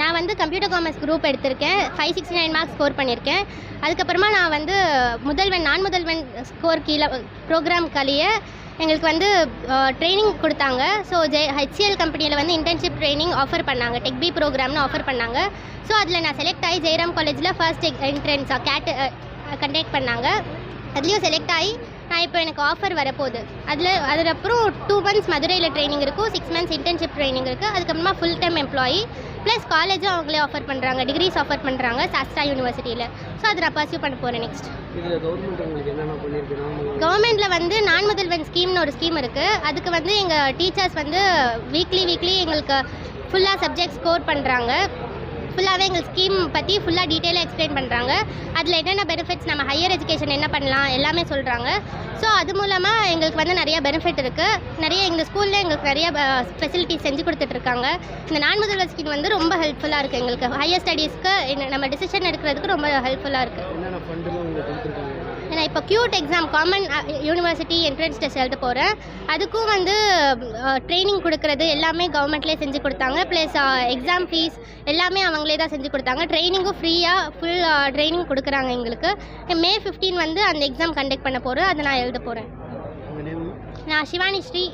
நான் வந்து computer commerce group எடுத்திருக்கேன். Five sixty nine marks score பண்ணியிருக்கேன். அதுக்கப்புறமா நான் வந்து முதல்வன் நான் முதல்வன் ஸ்கோர் கீழே ப்ரோக்ராம் கழிய எங்களுக்கு வந்து ட்ரைனிங் கொடுத்தாங்க. ஸோ ஜே ஹெச்சிஎல் கம்பெனியில் வந்து இன்டர்ன்ஷிப் ட்ரைனிங் ஆஃபர் பண்ணாங்க. டெக்பி ப்ரோக்ராம்னு ஆஃபர் பண்ணாங்க. ஸோ அதில் நான் செலக்ட் ஆகி ஜெயராம் காலேஜில் ஃபர்ஸ்ட் என்ட்ரன்ஸாக கேட்டு கண்டக்ட் பண்ணாங்க. அதுலேயும் செலக்ட் ஆகி நான் இப்போ எனக்கு ஆஃபர் வரப்போகுது. அதில் அதுக்கப்புறம் டூ மந்த்ஸ் மதுரையில் ட்ரைனிங் இருக்கும். சிக்ஸ் மந்த்ஸ் இன்டர்ன்ஷிப் ட்ரைனிங் இருக்குது அதுக்கப்புறமா ஃபுல் டைம் எம்ப்ளாயி ப்ளஸ் காலேஜும் அவங்களே ஆஃபர் பண்ணுறாங்க டிகிரிஸ் ஆஃபர் பண்ணுறாங்க சாஸ்ட்ரா யூனிவர்சிட்டியில் ஸோ அதை நான் பர்சியூ பண்ண போகிறேன் நெக்ஸ்ட் கவர்மெண்ட்டில் வந்து நான் முதல்வன் ஸ்கீம்னு ஒரு ஸ்கீம் இருக்குது அதுக்கு வந்து எங்கள் டீச்சர்ஸ் வந்து வீக்லி வீக்லி எங்களுக்கு ஃபுல்லாக சப்ஜெக்ட் ஸ்கோர் பண்ணுறாங்க ஃபுல்லாகவே எங்கள் ஸ்கீம் பற்றி ஃபுல்லாக டீட்டெயிலாக எக்ஸ்பிளைன் பண்ணுறாங்க அதில் என்னென்ன பெனிஃபிட்ஸ் நம்ம ஹையர் எஜுகேஷன் என்ன பண்ணலாம் எல்லாமே சொல்கிறாங்க ஸோ அது மூலமாக எங்களுக்கு வந்து நிறைய பெனிஃபிட் இருக்குது நிறைய எங்கள் ஸ்கூலில் எங்களுக்கு நிறைய ஃபெசிலிட்டிஸ் செஞ்சு கொடுத்துட்ருக்காங்க. இந்த நான் முதல்வர் ஸ்கீம் வந்து ரொம்ப ஹெல்ப்ஃபுல்லாக இருக்குது எங்களுக்கு. ஹையர் ஸ்டடீஸ்க்கு நம்ம டிசிஷன் எடுக்கிறதுக்கு ரொம்ப ஹெல்ப்ஃபுல்லாக இருக்குது நான் இப்போ CUET exam common university entrance test எழுத போகிறேன் அதுக்கும் வந்து ட்ரைனிங் கொடுக்கறது எல்லாமே கவர்மெண்ட்லேயே செஞ்சு கொடுத்தாங்க. ப்ளஸ் எக்ஸாம் ஃபீஸ் எல்லாமே அவங்களே தான் செஞ்சு கொடுத்தாங்க. ட்ரைனிங்கும் ஃப்ரீயாக ஃபுல் ட்ரைனிங் கொடுக்குறாங்க எங்களுக்கு. மே 15 வந்து அந்த எக்ஸாம் கண்டக்ட் பண்ண போகிறேன் அதை நான் எழுத போகிறேன் நான் சிவானி ஸ்ரீ.